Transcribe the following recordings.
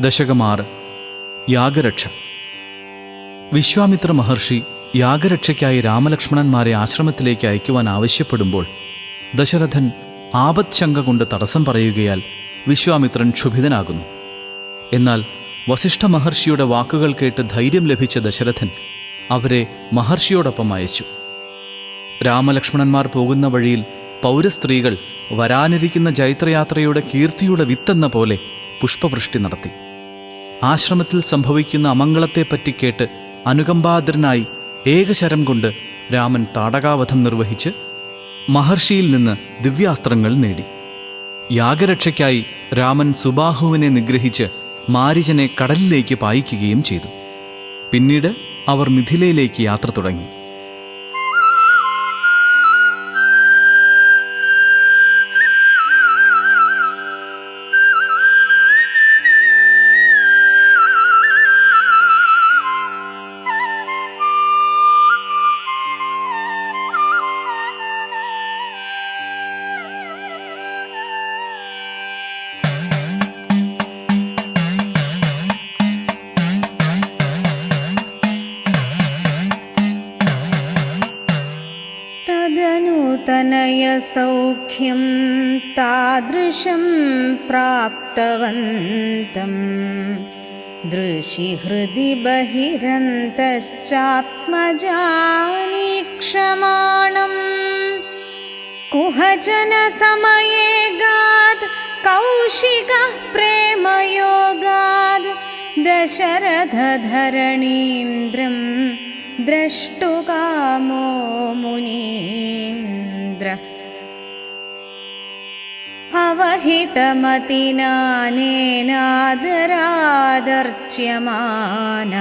ദശകമാറ് യാഗരക്ഷ. വിശ്വാമിത്ര മഹർഷി യാഗരക്ഷയ്ക്കായി രാമലക്ഷ്മണന്മാരെ ആശ്രമത്തിലേക്ക് അയക്കുവാൻ ആവശ്യപ്പെടുമ്പോൾ ദശരഥൻ ആപത്ശങ്ക കൊണ്ട് തടസ്സം പറയുകയാൽ വിശ്വാമിത്രൻ ക്ഷുഭിതനാകുന്നു. എന്നാൽ വസിഷ്ഠ മഹർഷിയുടെ വാക്കുകൾ കേട്ട് ധൈര്യം ലഭിച്ച ദശരഥൻ അവരെ മഹർഷിയോടൊപ്പം അയച്ചു. രാമലക്ഷ്മണന്മാർ പോകുന്ന വഴിയിൽ പൗരസ്ത്രീകൾ വരാനിരിക്കുന്ന ജൈത്രയാത്രയുടെ കീർത്തിയുടെ വിത്തെന്ന പോലെ പുഷ്പവൃഷ്ടി നടത്തി. ആശ്രമത്തിൽ സംഭവിക്കുന്ന അമംഗളത്തെപ്പറ്റി കേട്ട് അനുകമ്പാദ്രനായി ഏകശരം കൊണ്ട് രാമൻ താടകാവധം നിർവഹിച്ച് മഹർഷിയിൽ നിന്ന് ദിവ്യാസ്ത്രങ്ങൾ നേടി. യാഗരക്ഷയ്ക്കായി രാമൻ സുബാഹുവിനെ നിഗ്രഹിച്ച് മാരിജനെ കടലിലേക്ക് പായിക്കുകയും ചെയ്തു. പിന്നീട് അവർ മിഥിലയിലേക്ക് യാത്ര തുടങ്ങി. तदनुतनयसौख्यं तादृशं प्राप्तवन्तम् दृशिहृदि बहिरन्तश्चात्मजानीक्षमाणम् कुहजनसमये गाद् कौशिकः प्रेमयोगाद् दशरथधरणीन्द्रं द्रष्टुकामो मुनीन्द्र अवहितमतिनानेनादरादर्च्यमान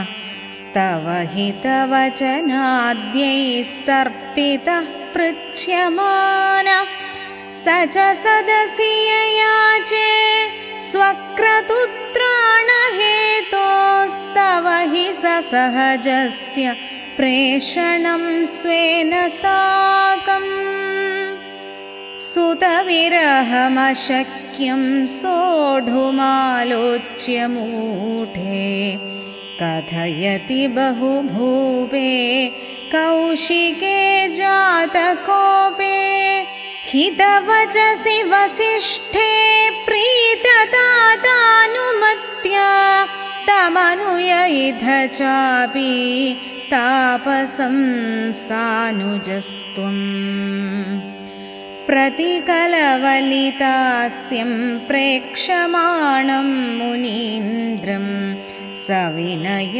स्तवहितवचनाद्यैस्तर्पितः पृच्छ्यमान स च सदसि ययाचे स्वक्रतुत्राणहेतोस्तव हि स सहजस्य प्रेषणं स्वेन साकम् सुतविरहमशक्यं सोढुमालोच्य मूढे कथयति बहुभूपे कौशिके जातकोपे हितवचसि वसिष्ठे प्रीतदातानुमत्या तमनुयैध चापि तापसं सानुजस्त्वम् प्रतिकलवलितास्यं प्रेक्षमाणं मुनीन्द्रं सविनयमनुयान्तं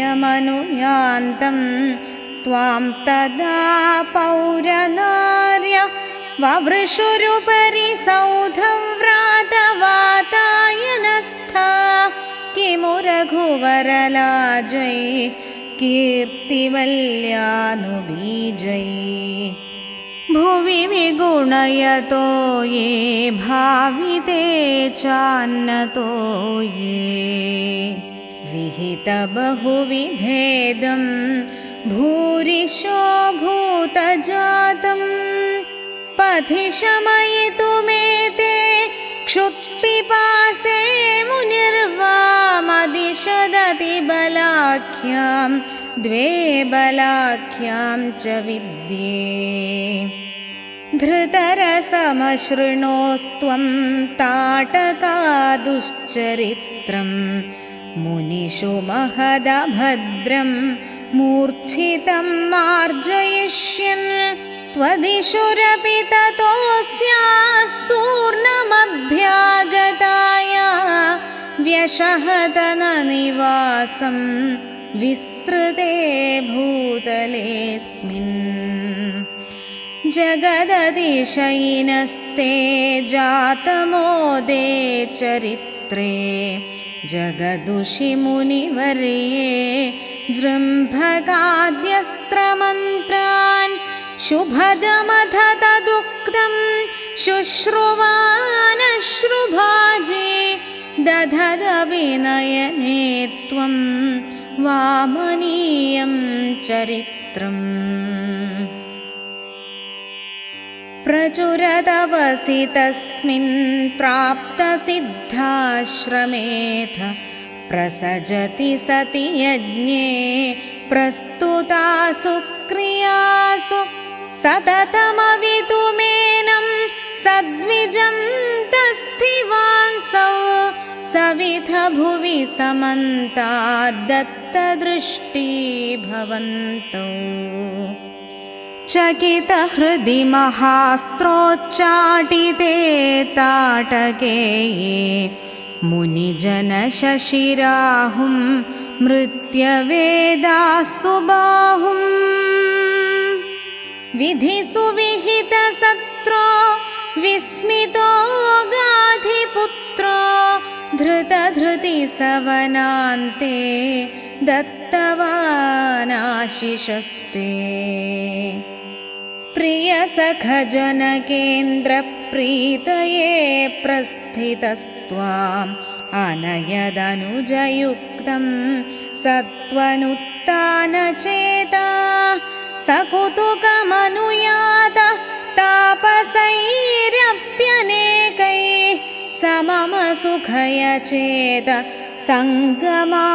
त्वां तदा पौरनार्य ववृषुरुपरि सौधव्रातवातायनस्था किमु रघुवरलाजै कीर्तिवल्यानुबीजै भुवि विगुणयतो ये भाविते चान्नतो ये। विहितबहुविभेदं भूरिशो भूतजातं पथि शमयितुमेते क्षुत्पिपासे मुनिर्वामदिशदति बलाख्यां द्वे बलाख्यां च विद्ये। धृतरसमशृणोस्त्वं ताटकादुश्चरित्रं। मुनिषु महदभद्रं मूर्च्छितं मार्जयिष्यन्। त्वदिशुरपि ततोऽस्यास्तूर्णमभ्यागताय। व्यशहतननिवासं विस्तृते भूतलेऽस्मिन्। जगदतिशयिनस्ते जातमोदे चरित्रे। जगदुषि मुनिवर्ये जृम्भगाद्यस्त्रमन्त्रान्। शुभदमथ तदुक्तं शुश्रुवानश्रुभाजे दधदविनयने त्वं वामनीयं चरित्रम्। प्रचुरतपसि तस्मिन् प्राप्तसिद्धाश्रमेथ प्रसजति सति यज्ञे प्रस्तुता सुक्रियासु सततमवितुमेनं सद्विजं तस्थिवांसौ सविथ भुवि समन्ताद्दत्तदृष्टी भवन्तौ चकितहृदि महास्त्रोच्चाटिते ताटके मुनिजनशशिराहुं मृत्यवेदासुबाहुम् विधिसु विहितसत्रो विस्मितो गाधिपुत्रो धृतधृतिसवनान्ते दत्तवानाशिषस्ते। प्रियसखजनकेन्द्रप्रीतये प्रस्थितस्त्वाम् अनयदनुजयुक्तं सत्त्वनुत्थानचेता सकुतुकमनुयात तापसैरप्यनेकैः सममसुखयचेत सङ्गमागारनाथ